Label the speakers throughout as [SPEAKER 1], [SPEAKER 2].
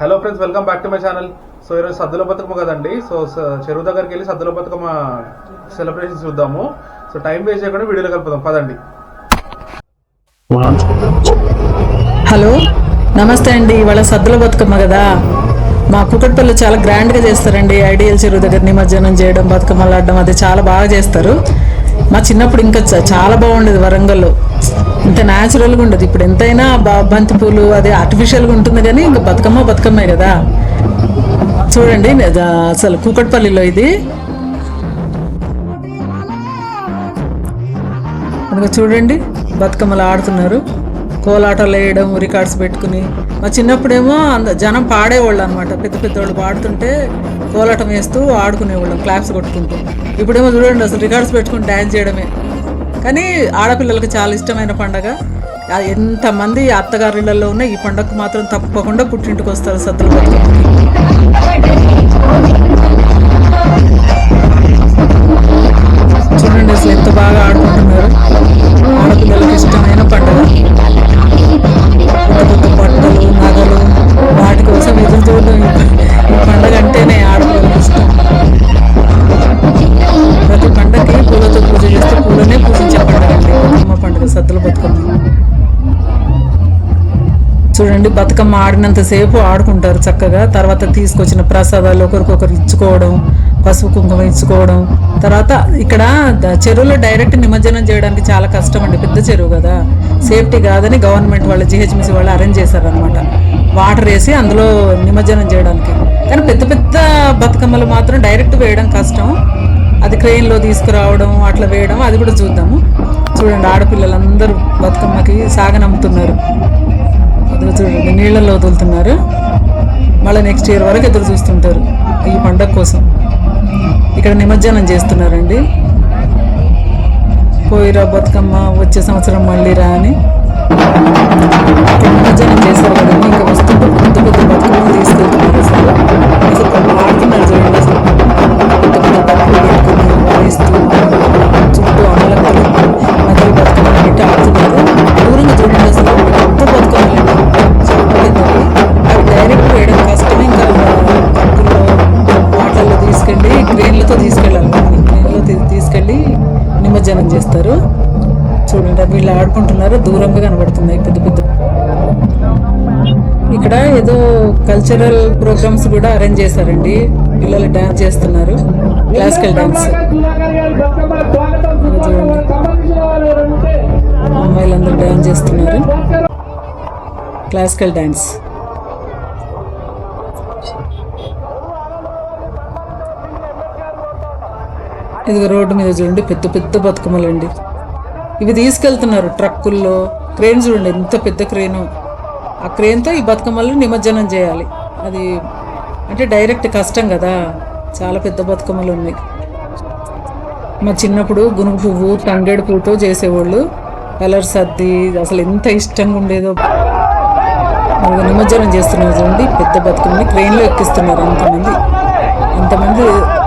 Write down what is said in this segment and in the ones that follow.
[SPEAKER 1] Hello friends welcome back to my channel so ఈరోజు సద్దుల బతుకమ్మ కదండి. So చెరువు దగ్గరికి వెళ్ళి సద్దుల బతుకమ్మ సెలబ్రేషన్ చూద్దాము. సో టైం వేస్ట్ చేయకుండా వీడియోలో కలుపుదాం పదండి.
[SPEAKER 2] హలో నమస్తే అండి. ఇవాళ సద్దుల బతుకమ్మ కదా. మా కుకట్పల్లి చాలా గ్రాండ్గా చేస్తారండి. ఐడియల్ చెరువు దగ్గర నిమజ్జనం చేయడం బతుకమ్మలు ఆడడం అది చాలా బాగా చేస్తారు. మా చిన్నప్పుడు ఇంకా చాలా బాగుండేది వరంగల్లో. ఇంత న్యాచురల్గా ఉండదు. ఇప్పుడు ఎంతైనా బా బంతి పూలు అది ఆర్టిఫిషియల్గా ఉంటుంది కానీ ఇంకా బతుకమ్మ బతుకమ్మే కదా. చూడండి అసలు కూకట్పల్లిలో ఇది. అందుకే చూడండి బతుకమ్మలు ఆడుతున్నారు. కోలాటాలు వేయడం రికార్డ్స్ పెట్టుకుని. మా చిన్నప్పుడేమో అంద జనం పాడేవాళ్ళు అనమాట పెద్ద పెద్దవాళ్ళు పాడుతుంటే కోలాటం వేస్తూ ఆడుకునేవాళ్ళం క్లాప్స్ కొట్టుకుంటూ. ఇప్పుడేమో చూడండి అసలు రికార్డ్స్ పెట్టుకుని డ్యాన్స్ చేయడమే. కానీ ఆడపిల్లలకు చాలా ఇష్టమైన పండగ. ఎంతమంది అత్తగారిళ్ళల్లో ఉన్న ఈ పండగకు మాత్రం తప్పకుండా పుట్టింటికి వస్తారు సద్దుల చూడండి అసలు ఎంత బాగా ఆడుకుంటున్నారు. ఆడపిల్లలకు ఇష్టమైన పండుగ. కోసం ఈ- పండుగ అంటేనే ఆడపిల్లలు ఇష్టం. ప్రతి పండగకి పూలతో పూజ చేస్తే పూలనే పూజించే పండుగ అండి. బతుకమ్మ పండుగ సద్దుల బతుకమ్మ. చూడండి బతుకమ్మ ఆడినంతసేపు ఆడుకుంటారు చక్కగా. తర్వాత తీసుకొచ్చిన ప్రసాదాలు ఒకరికొకరు ఇచ్చుకోవడం పసుపు కుంకుమ ఇచ్చుకోవడం. తర్వాత ఇక్కడ చెరువులో డైరెక్ట్ నిమజ్జనం చేయడానికి చాలా కష్టం అండి. పెద్ద చెరువు కదా. సేఫ్టీ కాదని గవర్నమెంట్ వాళ్ళు జిహెచ్ఎంసీ వాళ్ళు అరేంజ్ చేశారనమాట వాటర్ వేసి అందులో నిమజ్జనం చేయడానికి. కానీ పెద్ద పెద్ద బతుకమ్మలు మాత్రం డైరెక్ట్ వేయడం కష్టం. అది క్రెయిన్లో తీసుకురావడం అట్లా వేయడం అది కూడా చూద్దాము. చూడండి ఆడపిల్లలందరూ బతుకమ్మకి సాగనమ్ముతున్నారు. ఎదురు చూడండి నీళ్ళల్లో వదులుతున్నారు. మళ్ళీ నెక్స్ట్ ఇయర్ వరకు ఎదురు చూస్తుంటారు ఈ పండగ కోసం. ఇక్కడ నిమజ్జనం చేస్తున్నారండి. పోయిరా బతుకమ్మ వచ్చే సంవత్సరం మళ్ళీ రా అని. నిమజ్జనం చేశారు కదండి ఇంకా వస్తుంటే పెద్ద పెద్ద తీసుకెళ్తున్నారు అసలు. అసలు ఆడుతున్నారు చూడండి అసలు పెద్ద పెద్ద ఉన్నారు. దూరంగా కనబడుతున్నాయి పెద్ద పెద్ద. ఇక్కడ ఏదో కల్చరల్ ప్రోగ్రామ్స్ కూడా అరేంజ్ చేశారండి. పిల్లలు డాన్స్ చేస్తున్నారు. క్లాసికల్ డాన్స్ చూడండి. అమ్మాయిలందరూ డాన్స్ చేస్తున్నారు. క్లాసికల్ డాన్స్ ఇది రోడ్డు మీద చూడండి. పెద్ద పెద్ద బతుకమ్మలండి. ఇవి తీసుకెళ్తున్నారు ట్రక్కుల్లో. క్రేన్ చూడండి ఎంత పెద్ద క్రేను. ఆ క్రేన్తో ఈ బతుకమ్మలు నిమజ్జనం చేయాలి. అది అంటే డైరెక్ట్ కష్టం కదా. చాలా పెద్ద బతుకమ్మలు ఉన్నాయి. మా చిన్నప్పుడు గునుగు పువ్వు తంగేడు పువ్వుతో చేసేవాళ్ళు. కలర్స్ అద్ది అసలు ఎంత ఇష్టంగా ఉండేదో. నిమజ్జనం చేస్తున్నారు చూడండి పెద్ద బతుకమ్మని క్రెయిన్లో ఎక్కిస్తున్నారు అంతమంది. అంతమంది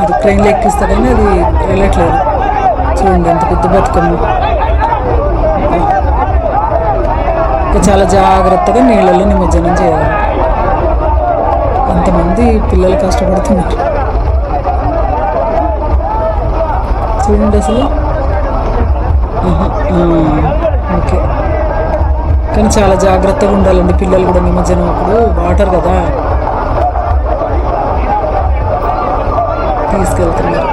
[SPEAKER 2] అది క్రెయిన్లో ఎక్కిస్తారని అది వెళ్ళట్లేదు. చూడండి అంత పెద్ద బతుకమ్మ ఇంకా చాలా జాగ్రత్తగా నీళ్ళలో నిమజ్జనం చేయాలి. అంతమంది పిల్లలు కష్టపడుతున్నారు. చూడండి అసలు. ఓకే. కానీ చాలా జాగ్రత్తగా ఉండాలండి పిల్లలు కూడా నిమజ్జనం. అప్పుడు వాటర్ కదా. తీసుకెళ్తున్నారు.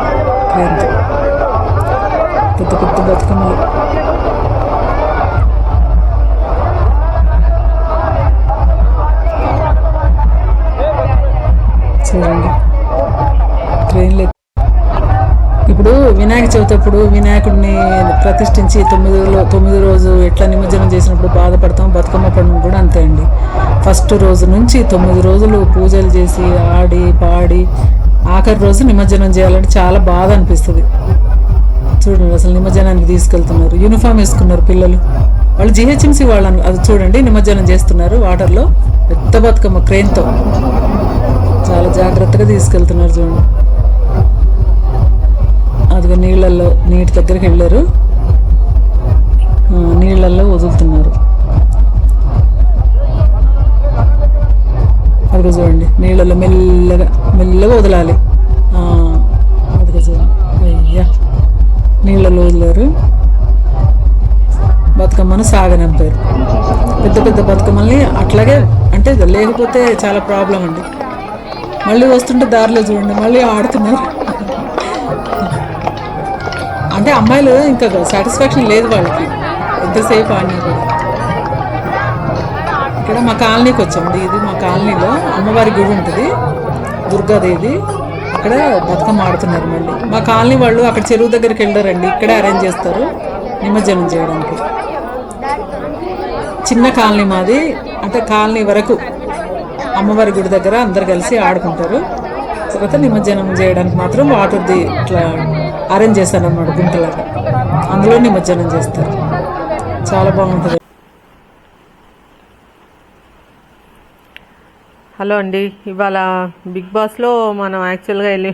[SPEAKER 2] పెద్ద పెద్ద బతుకమ్మలు చూడండి ట్రైన్లో ఇప్పుడు వినాయక చవితి అప్పుడు వినాయకుడిని ప్రతిష్ఠించి తొమ్మిది తొమ్మిది రోజు ఎట్లా నిమజ్జనం చేసినప్పుడు బాధపడతాం బతుకమ్మ పండుగ కూడా అంతే అండి. ఫస్ట్ రోజు నుంచి తొమ్మిది రోజులు పూజలు చేసి ఆడి పాడి ఆఖరి రోజు నిమజ్జనం చేయాలంటే చాలా బాధ అనిపిస్తుంది. చూడండి అసలు నిమజ్జనానికి తీసుకెళ్తున్నారు. యూనిఫామ్ వేసుకున్నారు పిల్లలు. వాళ్ళు జిహెచ్ఎంసీ వాళ్ళని అది చూడండి నిమజ్జనం చేస్తున్నారు వాటర్లో. పెద్ద బతుకమ్మ క్రేన్తో జాగ్రత్తగా తీసుకెళ్తున్నారు చూడండి అదిగో నీళ్ళల్లో నీటి దగ్గరికి వెళ్ళారు. నీళ్ళల్లో వదులుతున్నారు. అదిగో చూడండి నీళ్ళల్లో మెల్లగా మెల్లగా వదలాలి. అదిగో చూడండి అయ్యా నీళ్ళలో వదిలారు. బతుకమ్మను సాగనంపారు. పెద్ద పెద్ద బతుకమ్మల్ని అట్లాగే అంటే లేకపోతే చాలా ప్రాబ్లం అండి. మళ్ళీ వస్తుంటే దారిలో చూడండి మళ్ళీ ఆడుతున్నారు. అంటే అమ్మాయిలు ఇంకా సాటిస్ఫాక్షన్ లేదు వాళ్ళకి. ఎంతసేపు ఆడినా కూడా. ఇక్కడ మా కాలనీకి వచ్చాము ఇది మా కాలనీలో అమ్మవారి గుడి ఉంటుంది దుర్గాదేవి. అక్కడ బతుకమ్మ ఆడుతున్నారు మళ్ళీ. మా కాలనీ వాళ్ళు అక్కడ చెరువు దగ్గరికి వెళ్ళారండి ఇక్కడే అరేంజ్ చేస్తారు నిమజ్జనం చేయడానికి. చిన్న కాలనీ మాది అంటే కాలనీ వరకు. అమ్మవారి గుడి దగ్గర అందరు కలిసి ఆడుకుంటారు. తర్వాత నిమజ్జనం చేయడానికి మాత్రం వాటర్ది ఇట్లా అరేంజ్ చేశారు అన్నమాట గుంటలాగా అందులో నిమజ్జనం చేస్తారు. చాలా బాగుంటుంది.
[SPEAKER 3] హలో అండి. ఇవాళ బిగ్ బాస్లో మనం యాక్చువల్గా వెళ్ళి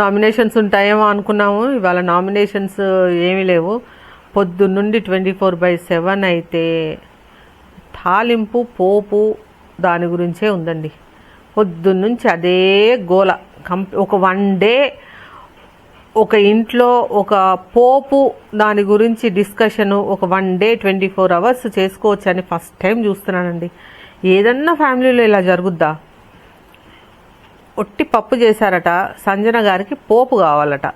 [SPEAKER 3] నామినేషన్స్ ఉంటాయేమో అనుకున్నాము. ఇవాళ నామినేషన్స్ ఏమీ లేవు. పొద్దున్నుండి ట్వంటీ ఫోర్ బై సెవెన్ అయితే తాలింపు పోపు దాని గురించే ఉందండి. పొద్దున్నుంచి అదే గోల. కం ఒక వన్ డే ఒక ఇంట్లో ఒక పోపు దాని గురించి డిస్కషను ఒక one day twenty four hours చేసుకోవచ్చు అని ఫస్ట్ టైం చూస్తున్నానండి. ఏదన్నా ఫ్యామిలీలో ఇలా జరుగుద్దా? ఒట్టి పప్పు చేశారట సంజన గారికి పోపు కావాలట.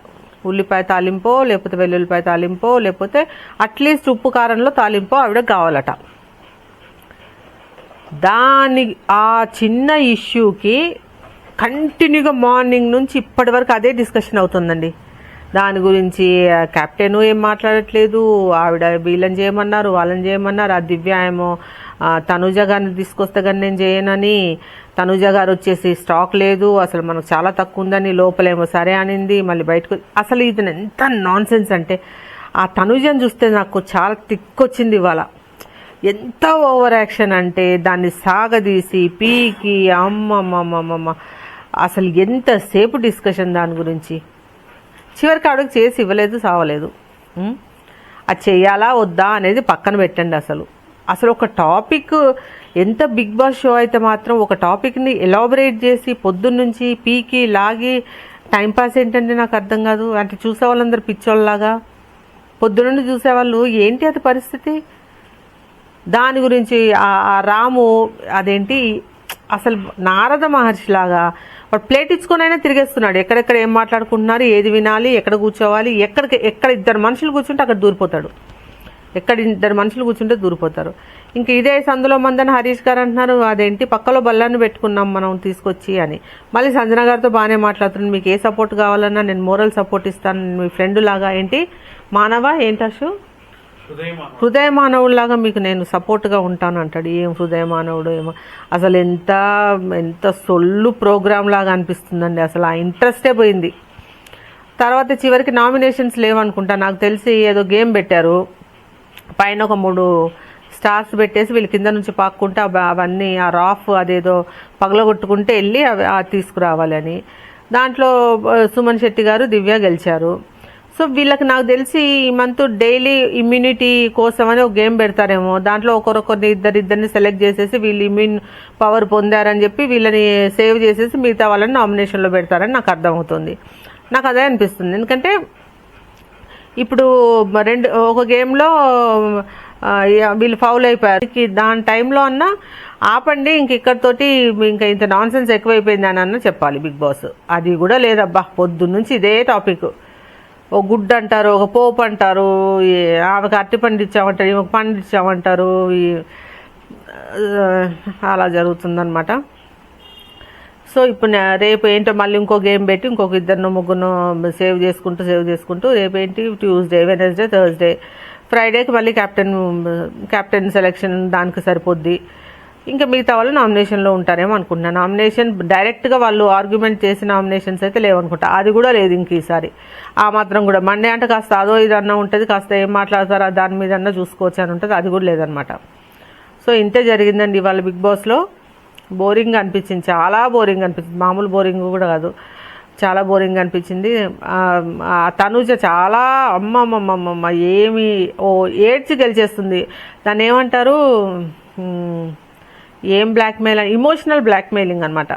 [SPEAKER 3] ఉల్లిపాయ తాలింపో లేకపోతే వెల్లుల్లిపాయ తాలింపో లేకపోతే అట్లీస్ట్ ఉప్పు కారంలో తాలింపో ఆవిడ కావాలట. దాని ఆ చిన్న ఇష్యూకి కంటిన్యూగా మార్నింగ్ నుంచి ఇప్పటి వరకు అదే డిస్కషన్ అవుతుందండి. దాని గురించి కెప్టెన్ ఏం మాట్లాడట్లేదు ఆవిడ వీళ్ళని చేయమన్నారు వాళ్ళని చేయమన్నారు ఆ దివ్య ఏమో తనుజ గారిని తీసుకొస్తే కానీ నేను చేయనని తనుజ గారు వచ్చేసి స్టాక్ లేదు అసలు మనకు చాలా తక్కువ ఉందని లోపలేమో సరే అనింది మళ్ళీ బయటకు అసలు ఇది ఎంత నాన్సెన్స్ అంటే ఆ తనుజని చూస్తే నాకు చాలా తిక్కొచ్చింది ఇవాళ. ఎంత ఓవర్ యాక్షన్ అంటే దాన్ని సాగదీసి పీకి అమ్మమ్మమ్మమ్మ. అసలు ఎంతసేపు డిస్కషన్ దాని గురించి? చివరికి ఆవిడకి చేసి ఇవ్వలేదు సావలేదు. అది చేయాలా వద్దా అనేది పక్కన పెట్టండి అసలు. అసలు ఒక టాపిక్ ఎంత బిగ్ బాస్ షో అయితే మాత్రం ఒక టాపిక్ని ఎలాబరేట్ చేసి పొద్దున్నుంచి పీకి లాగి టైంపాస్ ఏంటంటే నాకు అర్థం కాదు. అంటే చూసే వాళ్ళందరూ పిచ్చోళ్ళలాగా. పొద్దునుండి చూసేవాళ్ళు ఏంటి అది పరిస్థితి? దాని గురించి ఆ రాము అదేంటి అసలు నారద మహర్షిలాగా వాడు ప్లేట్ ఇచ్చుకొనైనా తిరిగేస్తున్నాడు. ఎక్కడెక్కడ ఏం మాట్లాడుకుంటున్నారు ఏది వినాలి ఎక్కడ కూర్చోవాలి ఎక్కడికి ఎక్కడ ఇద్దరు మనుషులు కూర్చుంటే అక్కడ దూరిపోతాడు. ఎక్కడ ఇద్దరు మనుషులు కూర్చుంటే దూరిపోతారు. ఇంకా ఇదే సందులో మందని హరీష్ గారు అంటున్నారు అదేంటి పక్కలో బల్లాన్ని పెట్టుకున్నాం మనం తీసుకొచ్చి అని. మళ్ళీ సంజన గారితో బాగానే మాట్లాడుతున్నాను మీకు ఏ సపోర్ట్ కావాలన్నా నేను మోరల్ సపోర్ట్ ఇస్తాను మీ ఫ్రెండ్ లాగా. ఏంటి మానవ? ఏంటి హృదయ మానవుడిలాగా మీకు నేను సపోర్ట్గా ఉంటాను అంటాడు. ఏం హృదయ మానవుడు ఏమో. అసలు ఎంత ఎంత సొల్లు ప్రోగ్రామ్ లాగా అనిపిస్తుందండి. అసలు ఆ ఇంట్రెస్టే పోయింది. తర్వాత చివరికి నామినేషన్స్ లేవనుకుంటా. నాకు తెలిసి ఏదో గేమ్ పెట్టారు. పైన ఒక మూడు స్టార్స్ పెట్టేసి వీళ్ళు కింద నుంచి పాక్కుంటే అవన్నీ ఆ రాఫ్ అదేదో పగలగొట్టుకుంటే వెళ్ళి అవి ఆ తీసుకురావాలి అని. దాంట్లో సుమన్ శెట్టి గారు దివ్య గెలిచారు. సో వీళ్ళకి నాకు తెలిసి ఈ మంత్ డైలీ ఇమ్యూనిటీ కోసం అని ఒక గేమ్ పెడతారేమో. దాంట్లో ఒకరొకరిని ఇద్దరిద్దరిని సెలెక్ట్ చేసేసి వీళ్ళు ఇమ్యూన్ పవర్ పొందారని చెప్పి వీళ్ళని సేవ్ చేసేసి మిగతా వాళ్ళని నామినేషన్లో పెడతారని నాకు అర్థమవుతుంది. నాకు అదే అనిపిస్తుంది. ఎందుకంటే ఇప్పుడు రెండు ఒక గేమ్లో వీళ్ళు ఫౌల్ అయిపోయారు. దాని టైంలో అన్నా ఆపండి ఇంక ఇక్కడతోటి ఇంకా ఇంత నాన్ సెన్స్ ఎక్కువైపోయింది అని అన్న చెప్పాలి బిగ్ బాస్. అది కూడా లేదబ్బా పొద్దున్నుంచి ఇదే టాపిక్. ఒక గుడ్డు అంటారు ఒక పోపు అంటారు ఈ ఆమెకు అరటి పండించామంటారు ఈమెకు పండు ఈ అలా జరుగుతుందనమాట సో ఇప్పుడు రేపు ఏంటో మళ్ళీ ఇంకో గేమ్ పెట్టి ఇంకొక ఇద్దరినో ముగ్గురు సేవ్ చేసుకుంటూ సేవ్ చేసుకుంటూ రేపు ఏంటి? Tuesday Wednesday Thursday. ఫ్రైడేకి మళ్ళీ కెప్టెన్ కెప్టెన్ సెలెక్షన్ దానికి సరిపోద్ది. ఇంకా మిగతా వాళ్ళు నామినేషన్లో ఉంటారేమో అనుకుంటున్నా. నామినేషన్ డైరెక్ట్గా వాళ్ళు ఆర్గ్యుమెంట్ చేసిన నామినేషన్స్ అయితే లేవనుకుంటా. అది కూడా లేదు ఇంక ఈసారి. ఆ మాత్రం కూడా మండే అంటే కాస్త అదో ఇదన్నా ఉంటుంది కాస్త ఏం మాట్లాడతారో దాని మీద అన్నా చూసుకోవచ్చు అని ఉంటుంది అది కూడా లేదనమాట. సో ఇంతే జరిగిందండి ఇవాళ బిగ్ బాస్లో. బోరింగ్ అనిపించింది చాలా బోరింగ్ అనిపించింది. మామూలు బోరింగ్ కూడా కాదు చాలా బోరింగ్ అనిపించింది. ఆ, తనుజ చాలా అమ్మమ్మమ్మమ్మ ఏమి ఓ ఏడ్చి గెలిచేస్తుంది. దాన్ని ఏమంటారు? ఏం బ్లాక్మెయిల్ ఇమోషనల్ బ్లాక్మెయిలింగ్ అనమాట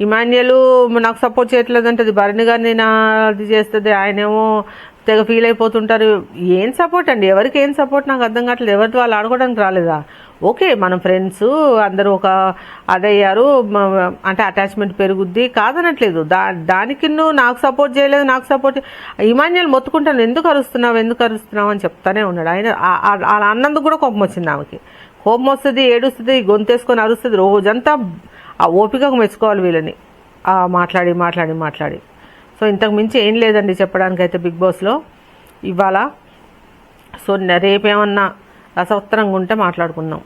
[SPEAKER 3] ఇమాన్యులు నాకు సపోర్ట్ చేయట్లేదు అంటది భరణి గారిని నా అది చేస్తుంది ఆయనేమో తెగ ఫీల్ అయిపోతుంటారు. ఏం సపోర్ట్ అండి? ఎవరికి ఏం సపోర్ట్ నాకు అర్థం కావట్లేదు. ఎవరితో వాళ్ళు ఆడుకోవడానికి రాలేదా? ఓకే మనం ఫ్రెండ్స్ అందరూ ఒక అదయ్యారు అంటే అటాచ్మెంట్ పెరుగుద్ది కాదనట్లేదు. దా దానికి నువ్వు నాకు సపోర్ట్ చేయలేదు నాకు సపోర్ట్ ఇమాన్యుల్ మొత్తుకుంటాను. ఎందుకు అరుస్తున్నావు? ఎందుకు అరుస్తున్నావు? అని చెప్తానే ఉన్నాడు. ఆయన అలా అన్నందుకు కూడా కోపం వచ్చింది ఆమెకి. కోపం వస్తుంది ఏడుస్తుంది గొంతేసుకొని అరుస్తుంది. రోజంతా ఆ ఓపికకు మెచ్చుకోవాలి వీళ్ళని. మాట్లాడి మాట్లాడి మాట్లాడి. సో ఇంతకు మించి ఏం లేదండి చెప్పడానికైతే బిగ్ బాస్లో. ఇవాళ సో రేపేమన్నా రసవత్తరంగా ఉంటే మాట్లాడుకుందాం.